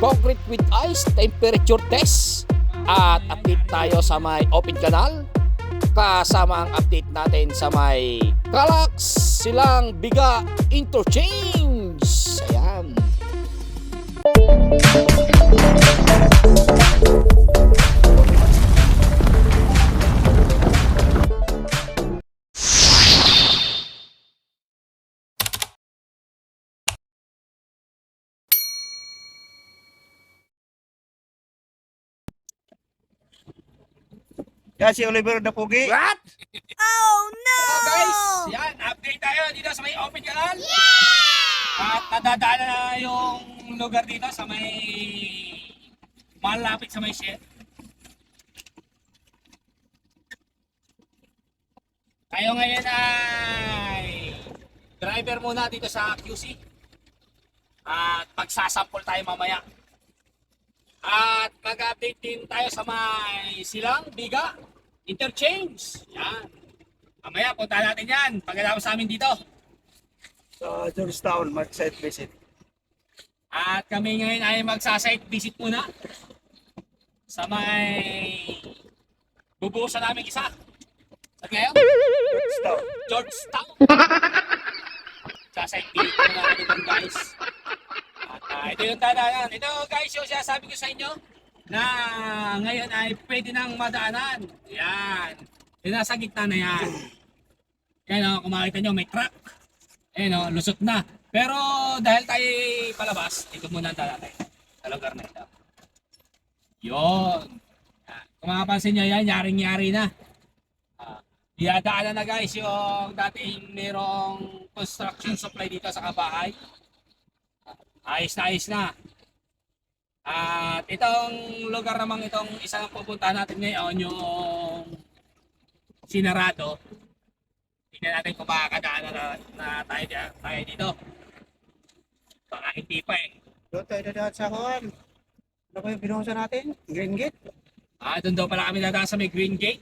concrete with ice temperature test. At update tayo sa may open canal. Kasama ang update natin sa may Calax Silang Biga Interchange. Ayan. Yan si Oliver Dapugi. What? Oh no! So guys, yan, update tayo dito sa may open canal. At nadadaanan na yung lugar dito sa may malapit sa may shed. Tayo ngayon ay driver muna dito sa QC. At magsasample tayo mamaya. At mag-update din tayo sa may silang biga interchange. Yan. Mamaya punta natin yan pagkatapos sa amin dito. Sa Georgetown, mag-site visit. At kami ngayon ay magsa-site visit muna sa may bubuhusan namin isa. Sa ngayon, Georgetown. Georgetown. sa site visit muna natin guys. At ah, ito yung dadaanan. Ito guys yung sinasabi ko sa inyo na ngayon ay pwede nang madaanan. Yan. Yung nasa gitna na yan. Yan o, kung makita nyo may truck. Ayan o, lusot na. Pero dahil tayo palabas, dito muna tayo sa lugar na ito. Yun. Yan. Kung makapansin nyo yan, yaring-yari na. Ah, Iadaanan na guys yung dating merong construction supply dito sa kabahay. Ayos na ayos na. At itong lugar namang itong isang pupuntahan natin ngayon yung sinarado. Tingnan natin kung makakadaan na, na tayo, di- tayo dito. Baka hindi pa eh. Doon tayo dadaan sa Juan. Ano ba yung binuhusan natin? Green Gate? Ah, doon daw pala kami dadaan sa may Green Gate.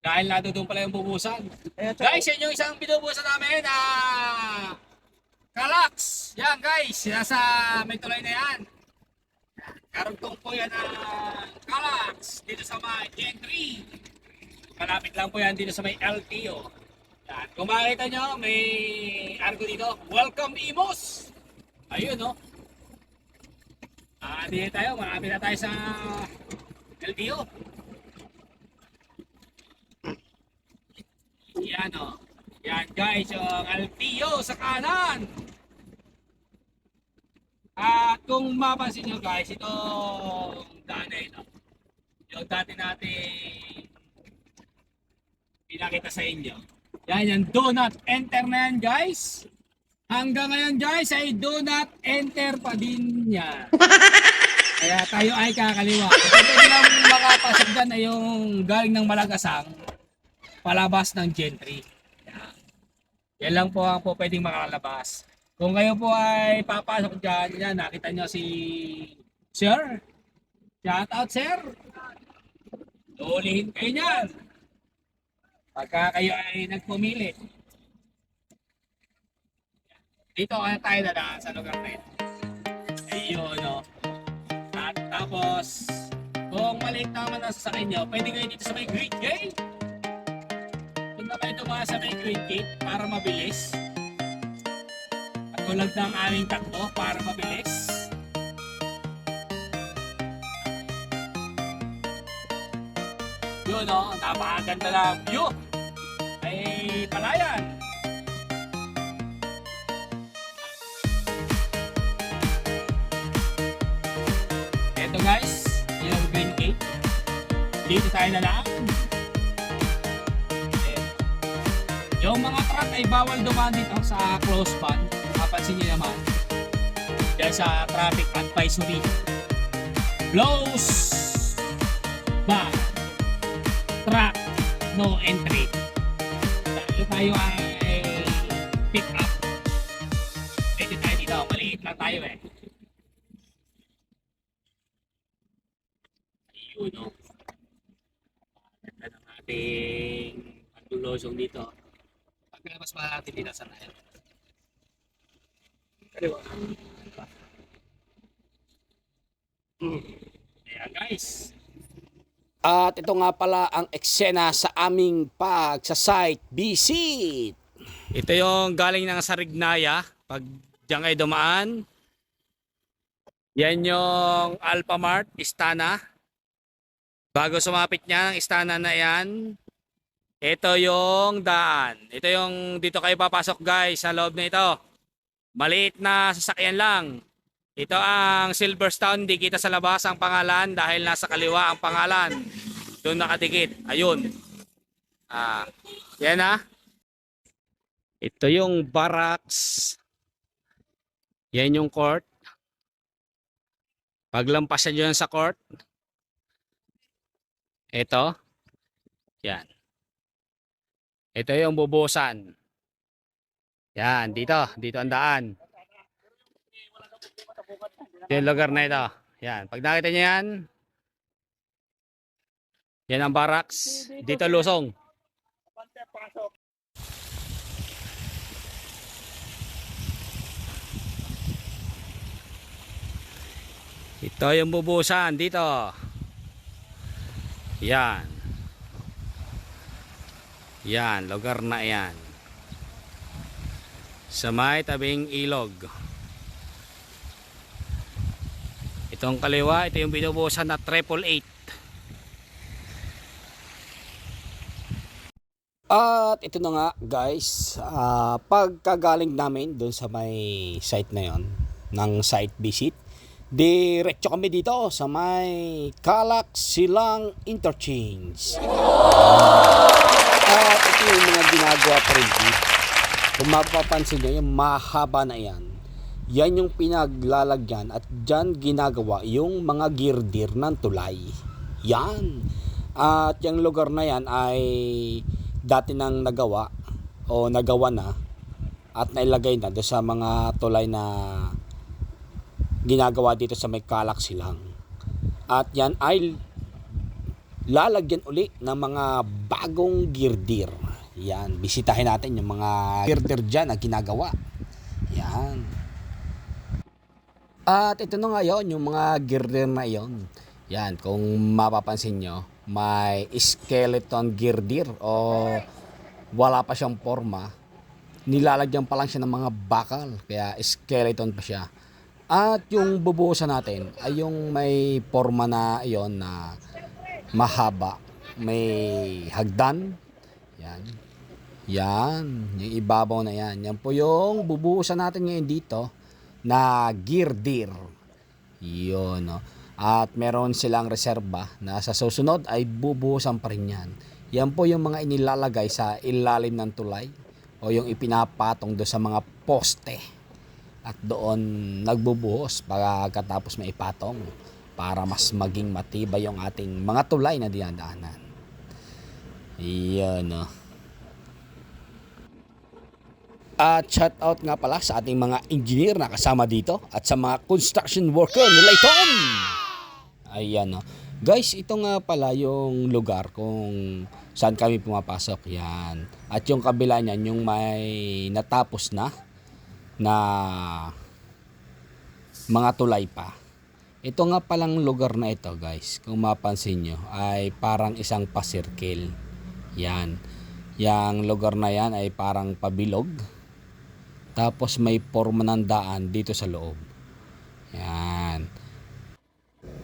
Dahil nado doon pala yung bubusan. So, Guys, yan yung isang binubusan namin na Kalax. Yan guys, nasa may tulay na yan. Karugtong po yan ng Kalax dito sa may Gen 3. Malapit lang po yan dito sa may LTO. Yan. Kung makikita nyo, may argo dito. Welcome Imos! Ayun no. Ah, dito tayo, malapit na tayo sa LTO. Yan o. Yan guys, yung LTO sa kanan. At kung mapansin nyo guys, itong daan na ito. Yung dati natin pinakita sa inyo. Yan, yan. Do not enter na yan guys. Hanggang ngayon guys ay do not enter pa din yan. Kaya tayo ay kakaliwa. Ito lang makapasok dyan ay yung galing ng Malagasang palabas ng gentry. Yan. Yan lang po ang po pwedeng makalabas. Kung kayo po ay papasok dyan, yan, nakita nyo si Sir. Shout out, Sir. Tulihin kayo niyan. Pagka kayo ay nagpumili. Dito kaya tayo dadaan sa lugar na ito. Ayun, no. At tapos, kung maliit naman ang sasakyan nyo, pwede kayo dito sa may Great Gate. Doon na kayo tumakas sa may Great Gate para mabilis. Tulad ng aming takbo para mabilis. Yun o, napakaganda lang view. Ay palayan. Ito guys, yung Green Gate. Dito tayo na lang. Yung mga truck ay bawal dumaan dito sa close band. Mapansin niyo naman. Dahil sa traffic advisory. Close band. Truck no entry. Dahil tayo ay pick up. Pwede tayo dito. Maliit lang tayo eh. Ayun o. Ganda ng ating pagdulosong dito. Pagkalabas pa natin dito sa nayan. Kaliwa. Ayan guys. At ito nga pala ang eksena sa aming pagsa-site visit. Ito yung galing ng Sarignaya. Pag diyan kayo dumaan. Yan yung Alphamart, Istana. Bago sumapit niya ng Istana na yan, ito yung daan. Ito yung dito kayo papasok guys sa loob na ito. Maliit na sasakyan lang. Ito ang Silverstone, di kita sa labas ang pangalan dahil nasa kaliwa ang pangalan. Doon nakadikit. Ayun. Ah, yan ah. Ito yung barracks. Yan yung court. Paglampasan nyo yan sa court. Ito. Yan. Ito yung bubusan. Yan, dito. Dito ang daan. Ito yung lugar na ito. Yan. Pag nakita nyo yan, yan ang barracks. Dito lusong. Ito yung bubusan dito. Yan. Yan, lugar na yan. Sa may tabing ilog. Itong kaliwa, ito yung binubusan na triple eight. At ito na nga guys, ah, pagkagaling namin doon sa may site na yon ng site visit, diretso kami dito sa may Kalak Silang Interchange. At ito yung mga ginagawa pa rin dito. Kung mapapansin nyo, yung mahaba na yan, yan yung pinaglalagyan at dyan ginagawa yung mga girdir ng tulay. Yan. At yung lugar na yan ay dati nang nagawa o nagawa na at nailagay na doon sa mga tulay na ginagawa dito sa may kalak silang. At yan ay lalagyan uli ng mga bagong girdir. Yan, bisitahin natin yung mga girdir dyan na ginagawa. Yan. At ito na nga yun, yung mga girder na yon. Yan, kung mapapansin nyo, may skeleton girder o wala pa siyang forma. Nilalagyan pa lang siya ng mga bakal, kaya skeleton pa siya. At yung bubuhusan natin ay yung may forma na yon na mahaba, may hagdan. Yan. Yan, yung ibabaw na yan. Yan po yung bubuhusan natin ngayon dito na girdir. Yun, no. At meron silang reserba na sa susunod ay bubuhusan pa rin yan. Yan po yung mga inilalagay sa ilalim ng tulay o yung ipinapatong do sa mga poste. At doon nagbubuhos pagkatapos may ipatong para mas maging matibay yung ating mga tulay na dinadaanan. Yan, no. At shout out nga pala sa ating mga engineer na kasama dito at sa mga construction worker nila iton. Ayan no. Guys, ito nga pala yung lugar kung saan kami pumapasok. Yan. At yung kabila niyan, yung may natapos na na mga tulay pa. Ito nga palang lugar na ito guys, kung mapansin nyo, ay parang isang pasirkel. Yan. Yang lugar na yan ay parang pabilog. Tapos may forma ng daan dito sa loob. Yan.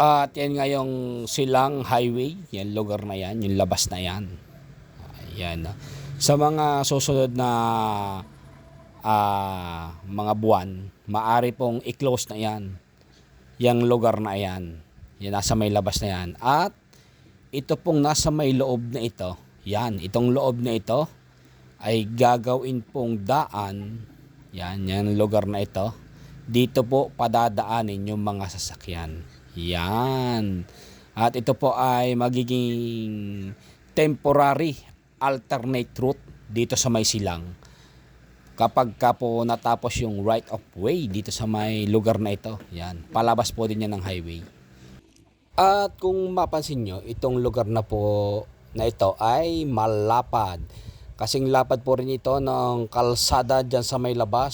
At yan nga yung silang highway. Yan lugar na yan. Yung labas na yan. Ayan. ah. Sa mga susunod na ah, mga buwan, maari pong i-close na yan. Yang lugar na yan. Yan nasa may labas na yan. At ito pong nasa may loob na ito. Yan. Itong loob na ito ay gagawin pong daan yan, yan lugar na ito. Dito po padadaanin yung mga sasakyan. Yan. At ito po ay magiging temporary alternate route dito sa may silang. Kapag ka po natapos yung right of way dito sa may lugar na ito. Yan. Palabas po din yan ng highway. At kung mapansin nyo, itong lugar na po na ito ay malapad. Kasing lapad po rin ito ng kalsada dyan sa may labas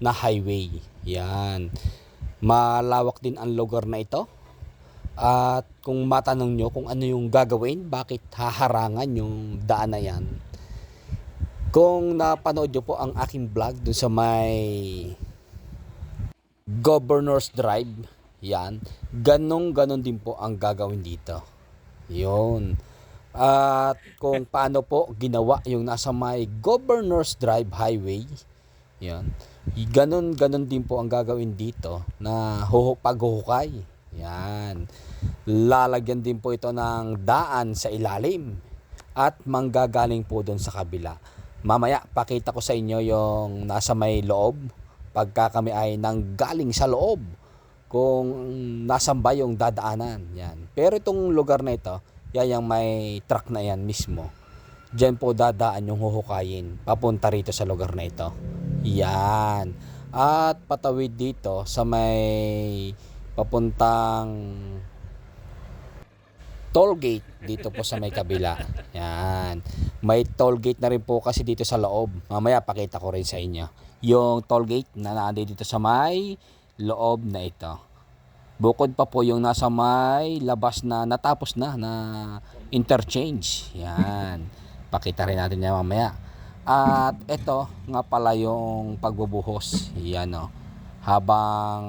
na highway. Yan. Malawak din ang lugar na ito. At kung matanong nyo kung ano yung gagawin, bakit haharangan yung daan na yan. Kung napanood nyo po ang aking vlog dun sa may Governor's Drive, yan, ganong ganon din po ang gagawin dito. Yun. At kung paano po ginawa yung nasa may Governor's Drive Highway, yan, ganon ganon din po ang gagawin dito na huhu paghuhukay. Yan. Lalagyan din po ito ng daan sa ilalim at manggagaling po doon sa kabila. Mamaya pakita ko sa inyo yung nasa may loob pagka kami ay nanggaling sa loob kung nasan ba yung dadaanan. Yan. Pero itong lugar na ito, yan yung may truck na yan mismo. Diyan po dadaan yung huhukayin papunta rito sa lugar na ito. Yan. At patawid dito sa may papuntang toll gate dito po sa may kabila. Yan. May toll gate na rin po kasi dito sa loob. Mamaya pakita ko rin sa inyo. Yung toll gate na nandito dito sa may loob na ito. Bukod pa po yung nasa may labas na natapos na na interchange. Yan. Pakita rin natin yan mamaya. At ito nga pala yung pagbubuhos. Yan o. Habang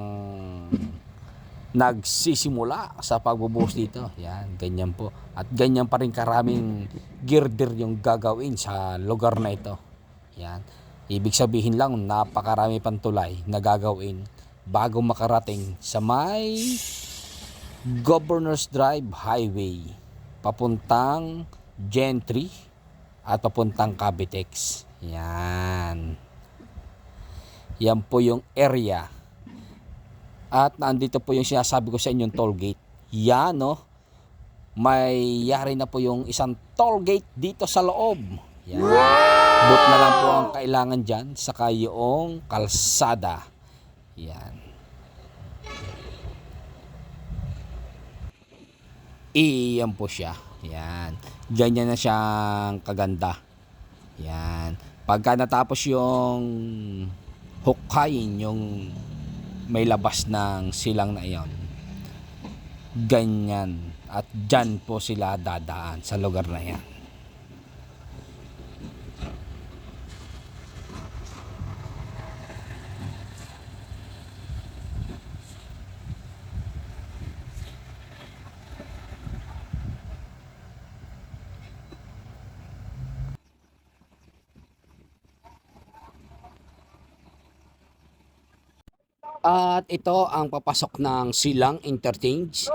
nagsisimula sa pagbubuhos dito. Yan, ganyan po. At ganyan pa rin karaming girder yung gagawin sa lugar na ito. Yan. Ibig sabihin lang, napakarami pang tulay na gagawin bago makarating sa may Governor's Drive Highway papuntang Gentry at papuntang Cavitex. Yan. Yan po yung area at nandito po yung sinasabi ko sa inyong toll gate. Yan no. May yari na po yung isang toll gate dito sa loob. Yan. But na lang po ang kailangan dyan saka yung kalsada. Yan. Iyan po siya. Yan. Ganyan na siyang kaganda. Yan. Pagka natapos yung hukayin, yung may labas ng silang na iyon. Ganyan. At dyan po sila dadaan sa lugar na yan. At ito ang papasok ng Silang Interchange.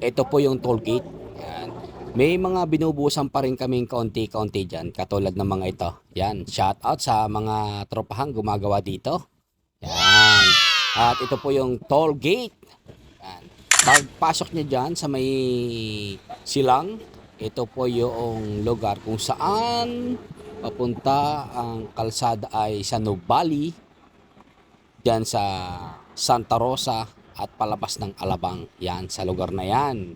Ito po yung toll gate. Yan. May mga binubusan pa rin kaming kaunti-kaunti dyan, katulad ng mga ito. Yan, shout out sa mga tropahang gumagawa dito. Yan. At ito po yung toll gate. Yan. Pagpasok niya dyan sa may silang, ito po yung lugar kung saan papunta ang kalsada ay sa Nubali, dyan sa Santa Rosa at palabas ng Alabang. Yan, sa lugar na yan.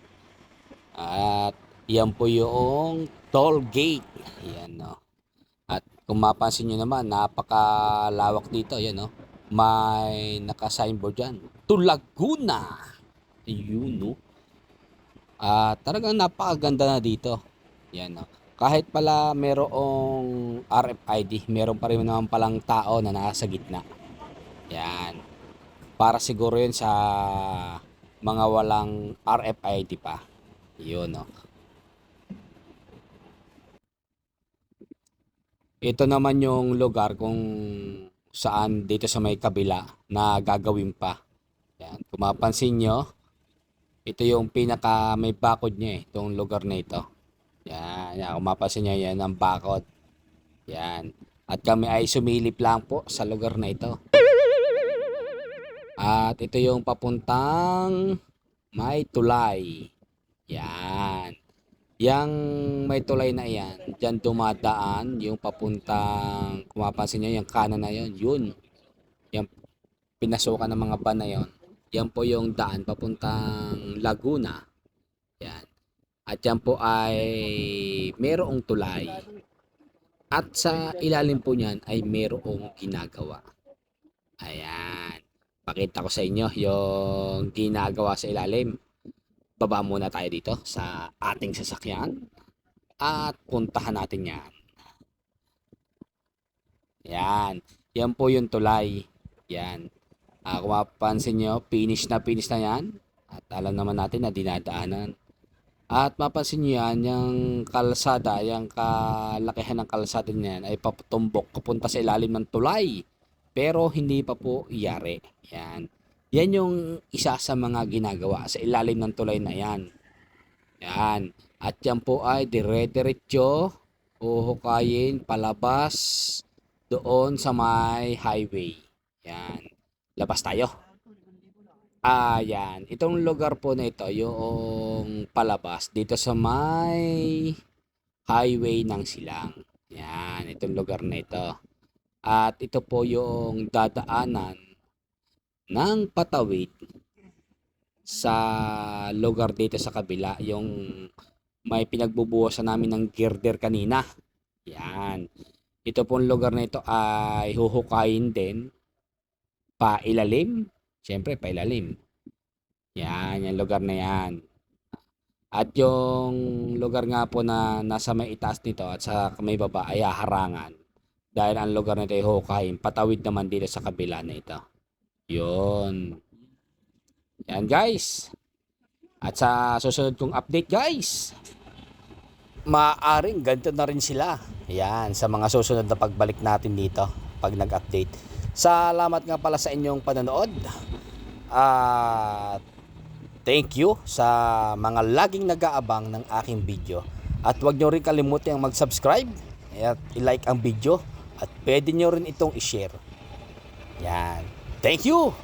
At yan po yung toll gate. Yan, no. At kung mapansin nyo naman, napakalawak dito. Yan, no. May naka-signboard dyan. To Laguna. Ayun, no. At talagang napakaganda na dito. Yan, no. Kahit pala merong RFID, meron pa rin naman palang tao na nasa gitna. Yan. Para siguro yun sa mga walang RFID pa. Yun, no. Ito naman yung lugar kung saan dito sa may kabila na gagawin pa. Yan. Kung mapansin nyo, ito yung pinaka may bakod niya eh, itong lugar na ito. Yan, yan. Kung mapansin nyo, yan ang bakod. Yan. At kami ay sumilip lang po sa lugar na ito. At ito yung papuntang may tulay. Yan. Yang may tulay na yan, dyan dumadaan yung papuntang, kung nyo, yung kanan na yun, yun. Yung pinasukan ng mga van na yun. Yan po yung daan papuntang Laguna. Yan. At yan po ay merong tulay. At sa ilalim po niyan ay merong ginagawa. Ayan. Pakita ko sa inyo yung ginagawa sa ilalim. baba muna tayo dito sa ating sasakyan at puntahan natin yan. Yan. Yan po yung tulay. Yan. Ah, kung mapapansin nyo, finish na finish na yan. At alam naman natin na dinadaanan. At mapansin nyo yan, yung kalsada, yung kalakihan ng kalsada niyan ay paputumbok papunta sa ilalim ng tulay. Pero hindi pa po iyari. Yan. Yan yung isa sa mga ginagawa sa ilalim ng tulay na yan. Yan. At yan po ay dire-diretso uhukayin palabas doon sa may highway. Yan. Labas tayo. Ah, yan. Itong lugar po na ito, yung palabas dito sa may highway ng Silang. Yan, itong lugar na ito. At ito po yung dadaanan ng patawid sa lugar dito sa kabila, yung may pinagbubuhasan namin ng girder kanina. Yan. Ito pong lugar na ito ay huhukayin din pailalim. Siyempre, pailalim. Yan, yung lugar na yan. At yung lugar nga po na nasa may itaas nito at sa may baba ay harangan. Dahil ang lugar na ito ay hukayin, patawid naman dito sa kabila na ito. Yun. Yan guys. At sa susunod kong update guys, maaring ganito na rin sila. Yan, sa mga susunod na pagbalik natin dito pag nag-update. Salamat nga pala sa inyong panonood. At thank you sa mga laging nag-aabang ng aking video. At huwag nyo rin kalimutan mag-subscribe at i-like ang video at pwede nyo rin itong i-share. Yan. Thank you!